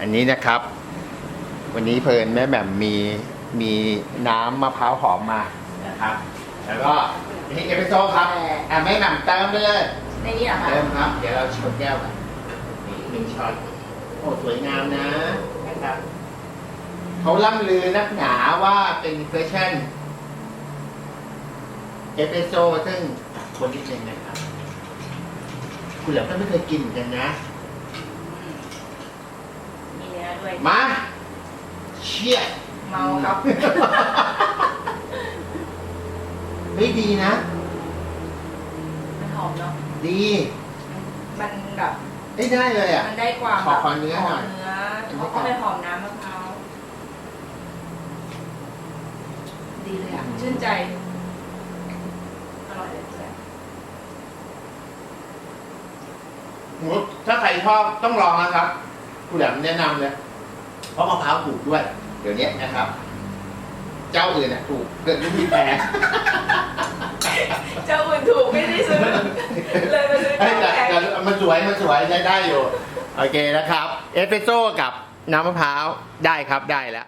อันนี้นะครับ วันนี้เพลินแม่แหม่มมีมีน้ำมะพร้าวหอมมานะครับ แล้วก็นี่เอสเปรสโซ่ครับอะแม่แหม่มเติมไปเลยในนี้เหรอคะเติมครับ เดี๋ยวเราชนแก้วกันนี่หนึ่งช้อนโอ้สวยงามนะนะครับเขาล่ำลือนักหนาว่าเป็นเฟชั่นเอสเปรสโซ่ซึ่งคนนิดนึงนะครับ คุณเหลือก็ไม่เคยกินเหมือนกันนะมีเนื้อ ด้วย มาเชี่ยเมาครับ เฮ้ยดีนะ มันหอมเนาะ ดีมันแบบได้ได้เลยอะ มันได้ความขอแบบขอเนื้อหน่อยมเนื้อเขาก็ไปหอมน้ำมะพร้าวดีเลยอะชื่นใจอร่อยเลยจ้ะถ้าใครชอบต้องลองนะครับคุณแหลมแนะนำเลย เพราะมะพร้าวถูกด้วย เดี๋ยวนี้นะครับ เจ้าอื่นอะถูกเกิดไม่มีแพงเจ้าอื่นถูกไม่ได้ซื้อเลยมาซื้อเฮ้ยเจ้าแต่แพงแต่มันสวยมันสวยได้ได้อยู่ โอเคนะครับ เอสเปรสโซ่กับน้ำมะพร้าวได้ครับได้แล้ว